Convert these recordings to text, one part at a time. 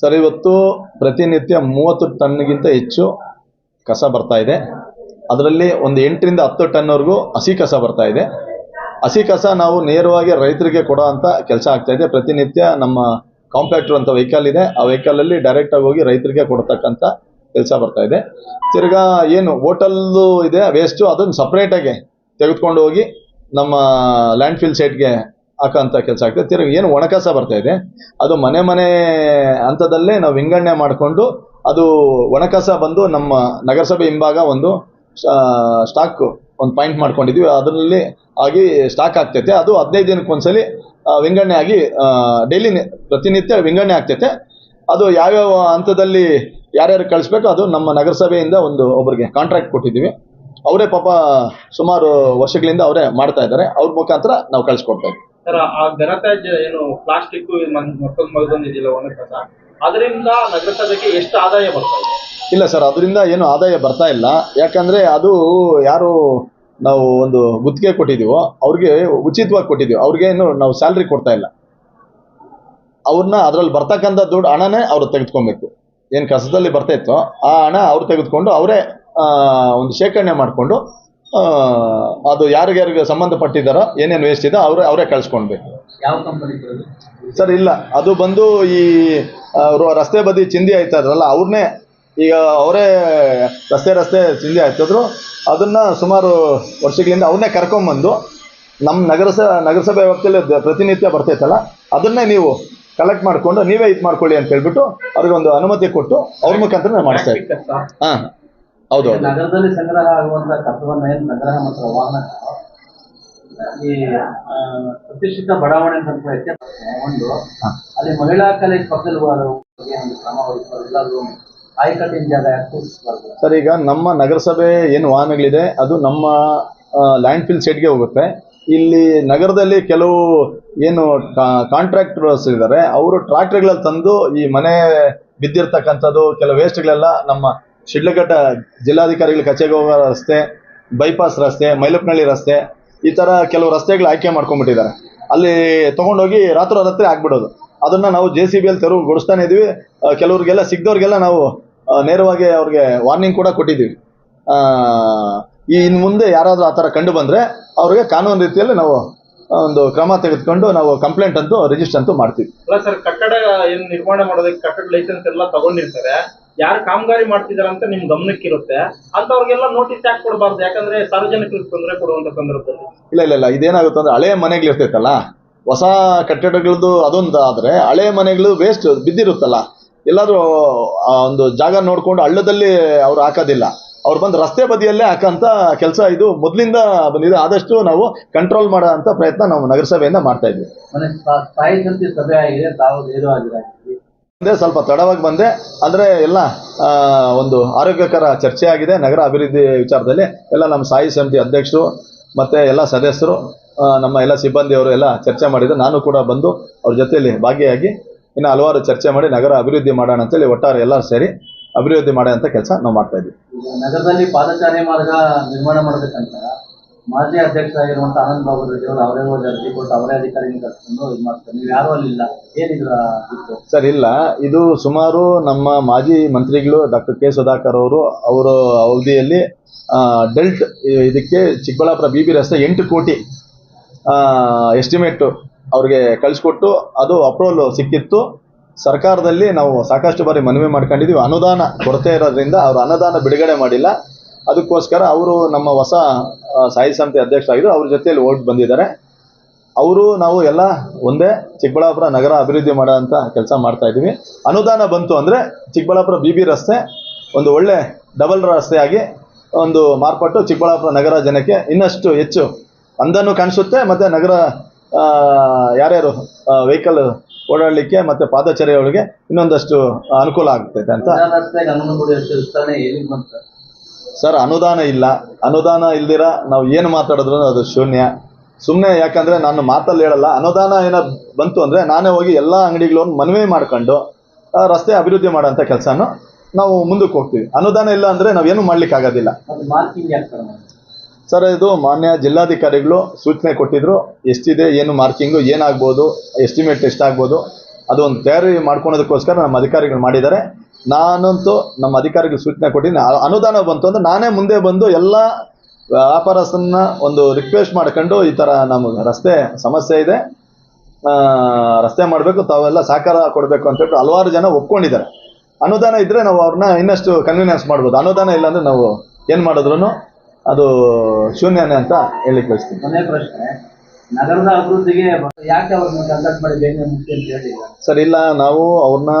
Sir, ಇವತ್ತು ಪ್ರತಿನಿತ್ಯ ಮೂವತ್ತು ಟನ್ಗಿಂತ ಹೆಚ್ಚು ಕಸ ಬರ್ತಾ ಇದೆ. ಅದರಲ್ಲಿ ಒಂದು ಎಂಟರಿಂದ ಹತ್ತು ಟನ್ವರೆಗೂ ಹಸಿ ಕಸ ಬರ್ತಾ ಇದೆ. ಹಸಿ ಕಸ ನಾವು ನೇರವಾಗಿ ರೈತರಿಗೆ ಕೊಡೋ ಅಂತ ಕೆಲಸ ಆಗ್ತಾ ಇದೆ. ಪ್ರತಿನಿತ್ಯ ನಮ್ಮ ಕಾಂಪ್ಯಾಕ್ಟರ್ ಅಂತ ವೆಹಿಕಲ್ ಇದೆ. ಆ ವೆಹಿಕಲಲ್ಲಿ ಡೈರೆಕ್ಟಾಗಿ ಹೋಗಿ ರೈತರಿಗೆ ಕೊಡ್ತಕ್ಕಂಥ ಕೆಲಸ ಬರ್ತಾ ಇದೆ. ತಿರ್ಗಾ ಏನು ಹೋಟಲ್ದು ಇದೆ ವೇಸ್ಟು ಅದನ್ನು ಸಪ್ರೇಟಾಗಿ ತೆಗೆದುಕೊಂಡು ಹೋಗಿ ನಮ್ಮ ಲ್ಯಾಂಡ್ ಫಿಲ್ ಸೈಟ್ಗೆ ಹಾಕೋಂಥ ಕೆಲಸ ಆಗ್ತದೆ. ತಿರುಗಿ ಏನು ಒಣಕಸ ಬರ್ತಾ ಇದೆ. ಅದು ಮನೆ ಮನೆ ಹಂತದಲ್ಲೇ ನಾವು ವಿಂಗಡಣೆ ಮಾಡಿಕೊಂಡು ಅದು ಒಣಕಸ ಬಂದು ನಮ್ಮ ನಗರಸಭೆ ಹಿಂಭಾಗ ಒಂದು ಸ್ಟಾಕ್ ಒಂದು ಪಾಯಿಂಟ್ ಮಾಡ್ಕೊಂಡಿದ್ವಿ. ಅದರಲ್ಲಿ ಆಗಿ ಸ್ಟಾಕ್ ಆಗ್ತೈತೆ. ಅದು ಹದಿನೈದು ದಿನಕ್ಕೆ ಒಂದ್ಸಲಿ ವಿಂಗಡಣೆ ಆಗಿ ಡೈಲಿ ಪ್ರತಿನಿತ್ಯ ವಿಂಗಡಣೆ ಆಗ್ತೈತೆ. ಅದು ಯಾವ್ಯಾವ ಹಂತದಲ್ಲಿ ಯಾರ್ಯಾರು ಕಳಿಸ್ಬೇಕು ಅದು ನಮ್ಮ ನಗರಸಭೆಯಿಂದ ಒಂದು ಒಬ್ಬರಿಗೆ ಕಾಂಟ್ರಾಕ್ಟ್ ಕೊಟ್ಟಿದ್ದೀವಿ. ಅವರೇ ಪಾಪ ಸುಮಾರು ವರ್ಷಗಳಿಂದ ಅವರೇ ಮಾಡ್ತಾ ಇದ್ದಾರೆ. ಅವ್ರ ಮುಖಾಂತರ ನಾವು ಕಳಿಸ್ಕೊಡ್ತಾ ಸರ್ ಆ ಘನತ್ಯಾಜ್ಯ ಏನು ಪ್ಲಾಸ್ಟಿಕ್ ಮತ್ತೊಂದು ಮಗದೊಂದಿದೆಯಲ್ಲ ಒಣ ಕಸ. ಅದರಿಂದ ನಗರಸಭೆಗೆ ಎಷ್ಟು ಆದಾಯ ಬರ್ತಾ ಇದೆ? ಇಲ್ಲ ಸರ್, ಅದರಿಂದ ಏನು ಆದಾಯ ಬರ್ತಾ ಇಲ್ಲ. ಯಾಕಂದ್ರೆ ಅದು ಯಾರು ನಾವು ಒಂದು ಗುತ್ತಿಗೆ ಕೊಟ್ಟಿದ್ದೀವೋ, ಅವ್ರಿಗೆ ಉಚಿತವಾಗಿ ಕೊಟ್ಟಿದ್ದೀವಿ. ಅವ್ರಿಗೆ ಏನು ನಾವು ಸ್ಯಾಲ್ರಿ ಕೊಡ್ತಾ ಇಲ್ಲ. ಅವ್ರನ್ನ ಅದ್ರಲ್ಲಿ ಬರ್ತಕ್ಕಂಥ ದುಡ್ಡು ಹಣನೇ ಅವ್ರು ತೆಗೆದುಕೊಬೇಕು. ಏನು ಕಸದಲ್ಲಿ ಬರ್ತಾ ಇತ್ತೋ, ಆ ಹಣ ಅವ್ರು ತೆಗೆದುಕೊಂಡು ಅವರೇ ಒಂದು ಶೇಖರಣೆ ಮಾಡಿಕೊಂಡು ಅದು ಯಾರಿಗ್ಯಾರಿಗೆ ಸಂಬಂಧಪಟ್ಟಿದ್ದಾರೋ ಏನೇನು ವೇಸ್ಟ್ ಇದೆ ಅವರೇ ಅವರೇ ಕಳಿಸ್ಕೊಳ್ಬೇಕು ಯಾವ ಕಂಪನಿ ಸರ್ ಇಲ್ಲ. ಅದು ಬಂದು ಈ ರಸ್ತೆ ಬದಿ ಚಿಂದಿ ಆಯ್ತಾ ಇದ್ರಲ್ಲ ಅವ್ರನ್ನೇ ಈಗ ಅವರೇ ರಸ್ತೆ ರಸ್ತೆ ಚಿಂದಿ ಆಯ್ತಿದ್ರು ಅದನ್ನ ಸುಮಾರು ವರ್ಷಗಳಿಂದ ಅವ್ರನ್ನೇ ಕರ್ಕೊಂಬಂದು ನಮ್ಮ ನಗರಸ ನಗರಸಭೆ ವ್ಯಾಪ್ತಿಯಲ್ಲಿ ಪ್ರತಿನಿತ್ಯ ಬರ್ತೈತಲ್ಲ ಅದನ್ನೇ ನೀವು ಕಲೆಕ್ಟ್ ಮಾಡಿಕೊಂಡು ನೀವೇ ಇದು ಮಾಡ್ಕೊಳ್ಳಿ ಅಂತ ಹೇಳ್ಬಿಟ್ಟು ಅವ್ರಿಗೆ ಒಂದು ಅನುಮತಿ ಕೊಟ್ಟು ಅವ್ರ ಮುಖಾಂತರ ಮಾಡಿಸ್ತಾ ಇದ್ದೀವಿ. ಹಾಂ. ಹೌದು ನಗರದಲ್ಲಿ ಸಂಗ್ರಹ ಆಗುವಂತ ಕಸವನ್ನ ಏನು ನಗರ ಮತ್ತು ವಾಹನ? ಈ ಪ್ರತಿಷ್ಠಿತ ಬಡಾವಣೆ ಅಂತ ಒಂದು. ಅಲ್ಲಿ ಮಹಿಳಾ ಕಾಲೇಜ್ ಪಕ್ಕದಲ್ಲಿ ಒಂದು ಕ್ರಮ ಆಯ್ಕಟ್ಟಿನ ಜಾಗ ಸರ್ ಈಗ ನಮ್ಮ ನಗರಸಭೆ ಏನು ವಾಹನಗಳಿದೆ ಅದು ನಮ್ಮ ಲ್ಯಾಂಡ್ ಫಿಲ್ ಸೆಟ್ಗೆ ಹೋಗುತ್ತೆ. ಇಲ್ಲಿ ನಗರದಲ್ಲಿ ಕೆಲವು ಏನು ಕಾಂಟ್ರಾಕ್ಟರ್ಸ್ ಇದ್ದಾರೆ. ಅವರು ಟ್ರಾಕ್ಟರ್ಗಳಲ್ಲಿ ತಂದು ಈ ಮನೆ ಬಿದ್ದಿರ್ತಕ್ಕಂಥದ್ದು ಕೆಲವು ವೇಸ್ಟ್ಗಳೆಲ್ಲ ನಮ್ಮ ಶಿಡ್ಲಘಟ್ಟ ಜಿಲ್ಲಾಧಿಕಾರಿಗಳ ಕಚೇರಿಗೆ ಹೋಗೋ ರಸ್ತೆ ಬೈಪಾಸ್ ರಸ್ತೆ ಮೈಲಪ್ನಹಳ್ಳಿ ರಸ್ತೆ, ಈ ಥರ ಕೆಲವು ರಸ್ತೆಗಳು ಆಯ್ಕೆ ಮಾಡ್ಕೊಂಡ್ಬಿಟ್ಟಿದ್ದಾರೆ. ಅಲ್ಲಿ ತೊಗೊಂಡೋಗಿ ರಾತ್ರೋರಾತ್ರಿ ಆಗ್ಬಿಡೋದು. ಅದನ್ನು ನಾವು ಜೆ ಸಿ ಬಿಯಲ್ಲಿ ತೆರವು ಗೊಡಿಸ್ತಾನೆ ಇದೀವಿ. ಕೆಲವ್ರಿಗೆಲ್ಲ ಸಿಗ್ದವ್ರಿಗೆಲ್ಲ ನಾವು ನೇರವಾಗಿ ಅವ್ರಿಗೆ ವಾರ್ನಿಂಗ್ ಕೂಡ ಕೊಟ್ಟಿದ್ದೀವಿ. ಈ ಇನ್ನು ಮುಂದೆ ಯಾರಾದರೂ ಆ ಥರ ಕಂಡು ಬಂದರೆ ಅವ್ರಿಗೆ ಕಾನೂನು ರೀತಿಯಲ್ಲಿ ನಾವು ಒಂದು ಕ್ರಮ ತೆಗೆದುಕೊಂಡು ನಾವು ಕಂಪ್ಲೇಂಟ್ ಅಂತೂ ರಿಜಿಸ್ಟರ್ ಅಂತೂ ಮಾಡ್ತೀವಿ. ಸರ್, ಕಟ್ಟಡ ಏನು ನಿರ್ಮಾಣ ಮಾಡೋದಕ್ಕೆ ಕಟ್ಟಡ ಲೈಸೆನ್ಸ್ ಎಲ್ಲ ತಗೊಂಡಿರ್ತಾರೆ. ಯಾರು ಕಾಮಗಾರಿ ಮಾಡ್ತಿದಾರೆ ಅಂತ ನಿಮ್ ಗಮನಕ್ಕಿರುತ್ತೆ. ಅಂತವ್ರಿಗೆಲ್ಲ ನೋಟಿಸ್ ಯಾಕೆ ಕೊಡಬಾರ್ದು? ಯಾಕಂದ್ರೆ ಸಾರ್ವಜನಿಕರಿಗೆ ತೊಂದರೆ ಕೊಡುವಂತ ಸಂದರ್ಭದಲ್ಲಿ. ಇಲ್ಲ ಇಲ್ಲ ಇಲ್ಲ. ಇದೇನಾಗುತ್ತೆ ಅಂದ್ರೆ ಹಳೆ ಮನೆಗಳು ಇರ್ತೈತಲ್ಲ ಹೊಸ ಕಟ್ಟಡಗಳದ್ದು ಅದೊಂದು ಆದರೆ ಹಳೆ ಮನೆಗಳು ವೇಸ್ಟ್ ಬಿದ್ದಿರುತ್ತಲ್ಲ. ಎಲ್ಲಾದರೂ ಆ ಒಂದು ಜಾಗ ನೋಡ್ಕೊಂಡು ಹಳ್ಳದಲ್ಲಿ ಅವ್ರು ಹಾಕೋದಿಲ್ಲ. ಅವ್ರು ಬಂದು ರಸ್ತೆ ಬದಿಯಲ್ಲೇ ಹಾಕೋಂಥ ಕೆಲಸ ಇದು ಮೊದಲಿಂದ ಬಂದಿದೆ. ಆದಷ್ಟು ನಾವು ಕಂಟ್ರೋಲ್ ಮಾಡೋ ಅಂತ ಪ್ರಯತ್ನ ನಾವು ನಗರಸಭೆಯಿಂದ ಮಾಡ್ತಾ ಇದ್ವಿ. ಮನೆ ಸ್ಥಾ- ಸ್ಥಾಯಿ ಸಮಿತಿ ಸಭೆ ಆಗಿದೆ. ತಾವು ಏನು ಆಗಿಲ್ಲ ಬಂದೆ, ಸ್ವಲ್ಪ ತಡವಾಗಿ ಬಂದೆ. ಅಂದರೆ ಎಲ್ಲ ಒಂದು ಆರೋಗ್ಯಕರ ಚರ್ಚೆ ಆಗಿದೆ ನಗರ ಅಭಿವೃದ್ಧಿ ವಿಚಾರದಲ್ಲಿ. ಎಲ್ಲ ನಮ್ಮ ಸಾಯಿ ಸಮಿತಿ ಅಧ್ಯಕ್ಷರು ಮತ್ತು ಎಲ್ಲ ಸದಸ್ಯರು ನಮ್ಮ ಎಲ್ಲ ಸಿಬ್ಬಂದಿಯವರು ಎಲ್ಲ ಚರ್ಚೆ ಮಾಡಿದ್ರು. ನಾನು ಕೂಡ ಬಂದು ಅವ್ರ ಜೊತೆಯಲ್ಲಿ ಭಾಗಿಯಾಗಿ ಇನ್ನು ಹಲವಾರು ಚರ್ಚೆ ಮಾಡಿ ನಗರ ಅಭಿವೃದ್ಧಿ ಮಾಡೋಣ ಅಂತೇಳಿ ಒಟ್ಟಾರೆ ಎಲ್ಲರೂ ಸೇರಿ ಅಭಿವೃದ್ಧಿ ಮಾಡೋಂಥ ಕೆಲಸ ನಾವು ಮಾಡ್ತಾ ಇದ್ವಿ ನಗರದಲ್ಲಿ ಪಾದಚಾರಿ ಮಾರ್ಗ ನಿರ್ಮಾಣ ಮಾಡಬೇಕಂತ ಮಾಜಿ ಅಧ್ಯಕ್ಷರಾಗಿರುವಂತ ಆನಂದ್ ಬಾಬು ಅವರು ಅವರೇ ಹೋಗಿ ಅರ್ಜಿ ಕೊಟ್ಟು ಅವರೇ ಅಧಿಕಾರಿನ ಕರ್ಕೊಂಡು ಇದು ಮಾಡ್ತಾರೆ. ನೀವು ಯಾರು ಅಲ್ಲಿ ಇಲ್ಲ ಏನಿದ್ರ ಸರ್, ಇಲ್ಲ. ಇದು ಸುಮಾರು ನಮ್ಮ ಮಾಜಿ ಮಂತ್ರಿಗಳು ಡಾಕ್ಟರ್ ಕೆ ಸುಧಾಕರ್ ಅವರು, ಅವರ ಅವಧಿಯಲ್ಲಿ ಡೆಲ್ಟ್ ಇದಕ್ಕೆ ಚಿಕ್ಕಬಳ್ಳಾಪುರ ಬಿ ಬಿ ರಸ್ತೆ ಎಂಟು ಕೋಟಿ ಎಸ್ಟಿಮೇಟ್ ಅವ್ರಿಗೆ ಕಳಿಸ್ಕೊಟ್ಟು ಅದು ಅಪ್ರೂವಲ್ ಸಿಕ್ಕಿತ್ತು. ಸರ್ಕಾರದಲ್ಲಿ ನಾವು ಸಾಕಷ್ಟು ಬಾರಿ ಮನವಿ ಮಾಡ್ಕೊಂಡಿದ್ದೀವಿ ಅನುದಾನ ಕೊರತೆ ಇರೋದ್ರಿಂದ ಅವರು ಅನುದಾನ ಬಿಡುಗಡೆ ಮಾಡಿಲ್ಲ. ಅದಕ್ಕೋಸ್ಕರ ಅವರು ನಮ್ಮ ಹೊಸ ಸಾಯಿ ಸಮಿತಿ ಅಧ್ಯಕ್ಷರಾಗಿದ್ದು ಅವ್ರ ಜೊತೆಯಲ್ಲಿ ಓಟ್ ಬಂದಿದ್ದಾರೆ. ಅವರು ನಾವು ಎಲ್ಲ ಒಂದೇ ಚಿಕ್ಕಬಳ್ಳಾಪುರ ನಗರ ಅಭಿವೃದ್ಧಿ ಮಾಡೋಂಥ ಕೆಲಸ ಮಾಡ್ತಾ ಇದ್ದೀವಿ. ಅನುದಾನ ಬಂತು ಅಂದರೆ ಚಿಕ್ಕಬಳ್ಳಾಪುರ ಬಿ ಬಿ ರಸ್ತೆ ಒಂದು ಒಳ್ಳೆ ಡಬಲ್ ರಸ್ತೆಯಾಗಿ ಒಂದು ಮಾರ್ಪಟ್ಟು ಚಿಕ್ಕಬಳ್ಳಾಪುರ ನಗರ ಜನಕ್ಕೆ ಇನ್ನಷ್ಟು ಹೆಚ್ಚು ಅಂದನ್ನು ಕಾಣಿಸುತ್ತೆ. ಮತ್ತು ನಗರ ಯಾರ್ಯಾರು ವೆಹಿಕಲ್ ಓಡಾಡಲಿಕ್ಕೆ ಮತ್ತು ಪಾದಚಾರಿಗಳಿಗೆ ಇನ್ನೊಂದಷ್ಟು ಅನುಕೂಲ ಆಗ್ತೈತೆ ಅಂತ. ಸರ್ ಅನುದಾನ ಇಲ್ಲ. ಅನುದಾನ ಇಲ್ದಿರ ನಾವು ಏನು ಮಾತಾಡಿದ್ರು ಅದು ಶೂನ್ಯ. ಸುಮ್ಮನೆ ಯಾಕಂದರೆ ನಾನು ಮಾತಲ್ಲಿ ಹೇಳಲ್ಲ ಅನುದಾನ ಏನೋ ಬಂತು ಅಂದರೆ ನಾನೇ ಹೋಗಿ ಎಲ್ಲ ಅಂಗಡಿಗಳನ್ನ ಮನವಿ ಮಾಡ್ಕೊಂಡು ರಸ್ತೆ ಅಭಿವೃದ್ಧಿ ಮಾಡೋಂಥ ಕೆಲಸನೂ ನಾವು ಮುಂದಕ್ಕೆ ಹೋಗ್ತೀವಿ. ಅನುದಾನ ಇಲ್ಲ ಅಂದರೆ ನಾವೇನು ಮಾಡ್ಲಿಕ್ಕೆ ಆಗೋದಿಲ್ಲ. ಮತ್ತೆ ಮಾರ್ಕಿಂಗ್ ಯಾಕೆ ಕಡಿಮೆ ಸರ್ ಇದು ಮಾನ್ಯ ಜಿಲ್ಲಾಧಿಕಾರಿಗಳು ಸೂಚನೆ ಕೊಟ್ಟಿದ್ರು ಎಷ್ಟಿದೆ ಏನು ಮಾರ್ಕಿಂಗು ಏನಾಗ್ಬೋದು ಎಸ್ಟಿಮೇಟ್ ಎಷ್ಟಾಗ್ಬೋದು ಅದೊಂದು ತಯಾರಿ ಮಾಡ್ಕೊಳೋದಕ್ಕೋಸ್ಕರ ನಮ್ಮ ಅಧಿಕಾರಿಗಳು ಮಾಡಿದ್ದಾರೆ. ನಾನಂತೂ ನಮ್ಮ ಅಧಿಕಾರಿಗಳು ಸೂಚನೆ ಕೊಟ್ಟಿದ್ದೀನಿ ಅನುದಾನ ಬಂತು ಅಂದ್ರೆ ನಾನೇ ಮುಂದೆ ಬಂದು ಎಲ್ಲ ವ್ಯಾಪಾರಸ್ಥರನ್ನ ಒಂದು ರಿಕ್ವೆಸ್ಟ್ ಮಾಡ್ಕೊಂಡು ಈ ಥರ ನಮಗೆ ರಸ್ತೆ ಸಮಸ್ಯೆ ಇದೆ. ರಸ್ತೆ ಮಾಡಬೇಕು, ತಾವೆಲ್ಲ ಸಹಕಾರ ಕೊಡಬೇಕು ಅಂತ ಹೇಳ್ಬಿಟ್ಟು ಹಲವಾರು ಜನ ಒಪ್ಕೊಂಡಿದ್ದಾರೆ. ಅನುದಾನ ಇದ್ರೆ ನಾವು ಅವ್ರನ್ನ ಇನ್ನಷ್ಟು ಕನ್ವಿನಿಯನ್ಸ್ ಮಾಡ್ಬೋದು. ಅನುದಾನ ಇಲ್ಲ ಅಂದ್ರೆ ನಾವು ಏನು ಮಾಡಿದ್ರು ಅದು ಶೂನ್ಯನೇ ಅಂತ ಹೇಳಿ ಪ್ರಶ್ನೆ ನಗರದ ಅಭಿವೃದ್ಧಿಗೆ ಯಾಕೆ ಅವ್ರನ್ನ ಕಾಂಟ್ಯಾಕ್ಟ್ ಮಾಡಿ ಮುಖ್ಯ ಅಂತ ಸರ್, ಇಲ್ಲ, ನಾವು ಅವ್ರನ್ನ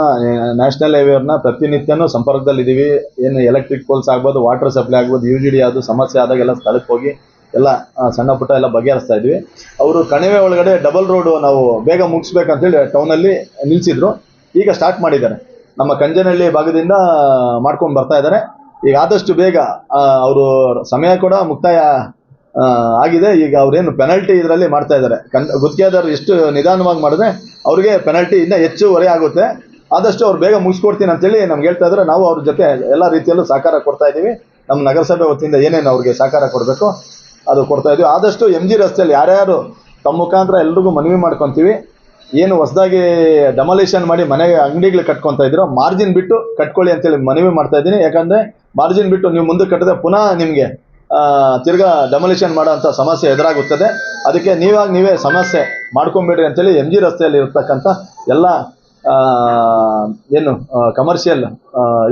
ನ್ಯಾಷನಲ್ ಹೈವೇವ್ರನ್ನ ಪ್ರತಿನಿತ್ಯನೂ ಸಂಪರ್ಕದಲ್ಲಿ ಇದೀವಿ ಏನು ಎಲೆಕ್ಟ್ರಿಕ್ ಪೋಲ್ಸ್ ಆಗ್ಬೋದು ವಾಟರ್ ಸಪ್ಲೈ ಆಗ್ಬೋದು ಯು ಜಿ ಡಿ ಅದು ಸಮಸ್ಯೆ ಆದಾಗೆಲ್ಲ ಸ್ಥಳಕ್ಕೆ ಹೋಗಿ ಎಲ್ಲ ಸಣ್ಣ ಪುಟ್ಟ ಎಲ್ಲ ಬಗೆಹರಿಸ್ತಾ ಇದ್ವಿ. ಅವರು ಕಣಿವೆ ಒಳಗಡೆ ಡಬಲ್ ರೋಡು ನಾವು ಬೇಗ ಮುಗಿಸ್ಬೇಕಂತೇಳಿ ಟೌನಲ್ಲಿ ನಿಲ್ಲಿಸಿದ್ರು ಈಗ ಸ್ಟಾರ್ಟ್ ಮಾಡಿದ್ದಾರೆ. ನಮ್ಮ ಕಂಜನಹಳ್ಳಿ ಭಾಗದಿಂದ ಮಾಡ್ಕೊಂಡು ಬರ್ತಾ ಇದ್ದಾರೆ. ಈಗ ಆದಷ್ಟು ಬೇಗ ಅವರು ಸಮಯ ಕೂಡ ಮುಕ್ತಾಯ ಆಗಿದೆ. ಈಗ ಅವ್ರೇನು ಪೆನಲ್ಟಿ ಇದರಲ್ಲಿ ಮಾಡ್ತಾ ಇದ್ದಾರೆ. ಕನ್, ಗುತ್ತಿಗೆದಾರರು ಎಷ್ಟು ನಿಧಾನವಾಗಿ ಮಾಡಿದ್ರೆ ಅವ್ರಿಗೆ ಪೆನಲ್ಟಿ ಇನ್ನೂ ಹೆಚ್ಚುವರೆ ಆಗುತ್ತೆ. ಆದಷ್ಟು ಅವ್ರು ಬೇಗ ಮುಗಿಸ್ಕೊಡ್ತೀನಿ ಅಂತೇಳಿ ನಮ್ಗೆ ಹೇಳ್ತಾ ಇದ್ದಾರೆ. ನಾವು ಅವ್ರ ಜೊತೆ ಎಲ್ಲ ರೀತಿಯಲ್ಲೂ ಸಹಕಾರ ಕೊಡ್ತಾ ಇದ್ದೀವಿ. ನಮ್ಮ ನಗರಸಭೆ ವತಿಯಿಂದ ಏನೇನು ಅವ್ರಿಗೆ ಸಹಕಾರ ಕೊಡಬೇಕು ಅದು ಕೊಡ್ತಾ ಇದ್ದೀವಿ. ಆದಷ್ಟು ಎಂ ಜಿ ರಸ್ತೆಯಲ್ಲಿ ಯಾರ್ಯಾರು ತಮ್ಮ ಮುಖಾಂತರ ಎಲ್ರಿಗೂ ಮನವಿ ಮಾಡ್ಕೊತೀವಿ. ಏನು ಹೊಸದಾಗಿ ಡಮೊಲೇಷನ್ ಮಾಡಿ ಮನೆಗೆ ಅಂಗಡಿಗಳು ಕಟ್ಕೊತಾ ಇದ್ದೀರೋ ಮಾರ್ಜಿನ್ ಬಿಟ್ಟು ಕಟ್ಕೊಳ್ಳಿ ಅಂತೇಳಿ ಮನವಿ ಮಾಡ್ತಾ ಇದ್ದೀನಿ. ಯಾಕಂದರೆ ಮಾರ್ಜಿನ್ ಬಿಟ್ಟು ನೀವು ಮುಂದೆ ಕಟ್ಟಿದ್ರೆ ಪುನಃ ನಿಮಗೆ ತಿರ್ಗಾ ಡೆಮೊಲಿಷನ್ ಮಾಡೋಂಥ ಸಮಸ್ಯೆ ಎದುರಾಗುತ್ತದೆ. ಅದಕ್ಕೆ ನೀವಾಗ ನೀವೇ ಸಮಸ್ಯೆ ಮಾಡ್ಕೊಂಬಿಡ್ರಿ ಅಂತೇಳಿ ಎಂ ಜಿ ರಸ್ತೆಯಲ್ಲಿ ಇರ್ತಕ್ಕಂಥ ಎಲ್ಲ ಏನು ಕಮರ್ಷಿಯಲ್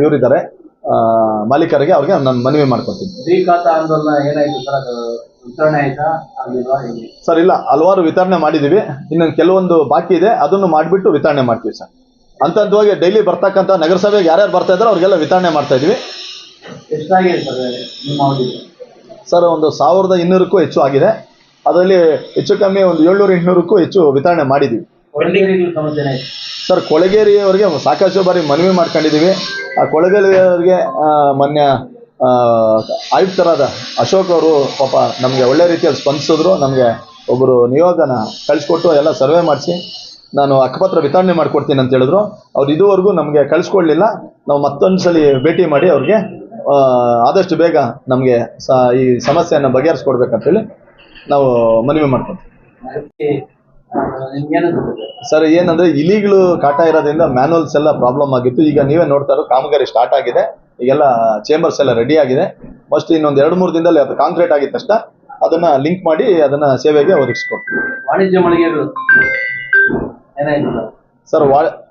ಇವರಿದ್ದಾರೆ. ಮಾಲೀಕರಿಗೆ ಅವ್ರಿಗೆ ನಾನು ಮನವಿ ಮಾಡ್ಕೊತೀನಿ ಸರ್? ಇಲ್ಲ ಹಲವಾರು ವಿತರಣೆ ಮಾಡಿದ್ದೀವಿ ಇನ್ನೊಂದು ಕೆಲವೊಂದು ಬಾಕಿ ಇದೆ. ಅದನ್ನು ಮಾಡಿಬಿಟ್ಟು ವಿತರಣೆ ಮಾಡ್ತೀವಿ ಸರ್. ಅಂತಂತವಾಗಿ ಡೈಲಿ ಬರ್ತಕ್ಕಂಥ ನಗರಸಭೆಗೆ ಯಾರ್ಯಾರು ಬರ್ತಾ ಇದ್ದಾರೆ ಅವ್ರಿಗೆಲ್ಲ ವಿತರಣೆ ಮಾಡ್ತಾ ಇದ್ವಿ ಎಷ್ಟಾಗಿದೆ ಸರ್ ನಿಮ್ಮ ಅವಧಿ? ಸರ್, ಒಂದು ಸಾವಿರದ ಇನ್ನೂರಕ್ಕೂ ಹೆಚ್ಚು ಆಗಿದೆ. ಅದರಲ್ಲಿ ಹೆಚ್ಚು ಕಮ್ಮಿ ಒಂದು ಏಳ್ನೂರು ಎಂಟುನೂರಕ್ಕೂ ಹೆಚ್ಚು ವಿತರಣೆ ಮಾಡಿದ್ದೀವಿ ಸರ್, ಕೊಳಗೇರಿಯವರಿಗೆ ಸಾಕಷ್ಟು ಬಾರಿ ಮನವಿ ಮಾಡ್ಕೊಂಡಿದ್ದೀವಿ. ಆ ಕೊಳಗೇರಿಯವರಿಗೆ ಮೊನ್ನೆ ಆಯುಕ್ತರಾದ ಅಶೋಕ್ ಅವರು ಪಾಪ ನಮಗೆ ಒಳ್ಳೆ ರೀತಿಯಲ್ಲಿ ಸ್ಪಂದಿಸಿದ್ರು. ನಮಗೆ ಒಬ್ಬರು ನಿಯೋಗನ ಕಳಿಸ್ಕೊಟ್ಟು ಎಲ್ಲ ಸರ್ವೆ ಮಾಡಿಸಿ ನಾನು ಅಕ್ಕಪತ್ರ ವಿತರಣೆ ಮಾಡಿಕೊಡ್ತೀನಿ ಅಂತ ಹೇಳಿದ್ರು. ಅವ್ರು ಇದುವರೆಗೂ ನಮಗೆ ಕಳಿಸ್ಕೊಡ್ಲಿಲ್ಲ. ನಾವು ಮತ್ತೊಂದು ಸಲ ಭೇಟಿ ಮಾಡಿ ಅವ್ರಿಗೆ ಆದಷ್ಟು ಬೇಗ ನಮಗೆ ಸ ಈ ಸಮಸ್ಯೆಯನ್ನು ಬಗೆಹರಿಸ್ಕೊಡ್ಬೇಕಂತೇಳಿ ನಾವು ಮನವಿ ಮಾಡ್ಕೊತೀವಿ ಸರ್ ಏನಂದ್ರೆ ಇಲಿಗಳು ಕಾಟ ಇರೋದ್ರಿಂದ ಮ್ಯಾನುವಲ್ಸ್ ಎಲ್ಲ ಪ್ರಾಬ್ಲಮ್ ಆಗಿತ್ತು. ಈಗ ನೀವೇ ನೋಡ್ತಾ ಇರೋ ಕಾಮಗಾರಿ ಸ್ಟಾರ್ಟ್ ಆಗಿದೆ. ಈಗೆಲ್ಲ ಚೇಂಬರ್ಸ್ ಎಲ್ಲ ರೆಡಿ ಆಗಿದೆ. ಮೋಸ್ಟ್ ಇನ್ನೊಂದು ಎರಡು ಮೂರು ದಿನದಲ್ಲಿ ಅದು ಕಾಂಕ್ರೀಟ್ ಆಗಿದ ತಕ್ಷಣ ಅದನ್ನ ಲಿಂಕ್ ಮಾಡಿ ಅದನ್ನ ಸೇವೆಗೆ ಒದಗಿಸ್ಕೊಡ್ತೀವಿ. ವಾಣಿಜ್ಯ ಮಳಿಗೆಗಳು. ಏನಾಯ್ತು? ಸರ್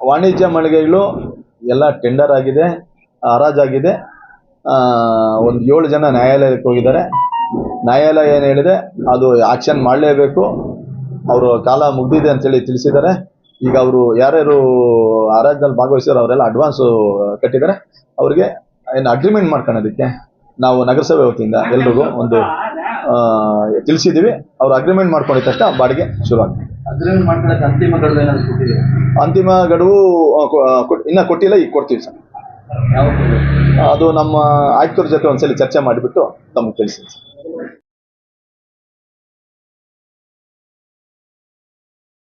ವಾಣಿಜ್ಯ ಮಳಿಗೆಗಳು ಎಲ್ಲ ಟೆಂಡರ್ ಆಗಿದೆ ಹರಾಜಾಗಿದೆ. ಒಂದು ಏಳು ಜನ ನ್ಯಾಯಾಲಯಕ್ಕೆ ಹೋಗಿದ್ದಾರೆ. ನ್ಯಾಯಾಲಯ ಏನು ಹೇಳಿದೆ? ಅದು ಆಕ್ಷನ್ ಮಾಡಲೇಬೇಕು. ಅವರು ಕಾಲ ಮುಗ್ದಿದೆ ಅಂತೇಳಿ ತಿಳಿಸಿದ್ದಾರೆ. ಈಗ ಅವರು ಯಾರ್ಯಾರು ಹರಾಜ್ನಲ್ಲಿ ಭಾಗವಹಿಸಿದ್ರು ಅವರೆಲ್ಲ ಅಡ್ವಾನ್ಸು ಕಟ್ಟಿದ್ದಾರೆ. ಅವರಿಗೆ ಏನು ಅಗ್ರಿಮೆಂಟ್ ಮಾಡ್ಕೊಳ್ಳೋದಕ್ಕೆ ನಾವು ನಗರಸಭೆ ವತಿಯಿಂದ ಎಲ್ರಿಗೂ ಒಂದು ತಿಳಿಸಿದ್ದೀವಿ. ಅವರು ಅಗ್ರಿಮೆಂಟ್ ಮಾಡ್ಕೊಂಡಿದ ತಕ್ಷಣ ಬಾಡಿಗೆ ಶುರು ಆಗ್ತದೆ ಅಂತಿಮ ಗಡುವು ಏನಾದರೂ ಅಂತಿಮ ಗಡುವು ಇನ್ನ ಕೊಟ್ಟಿಲ್ಲ ಈಗ ಕೊಡ್ತೀವಿ ಸರ್. ಅದು ನಮ್ಮ ಆಯುಕ್ತರ ಜೊತೆ ಒಂದ್ಸಲಿ ಚರ್ಚೆ ಮಾಡಿಬಿಟ್ಟು ತಮಗೆ ಸರ್.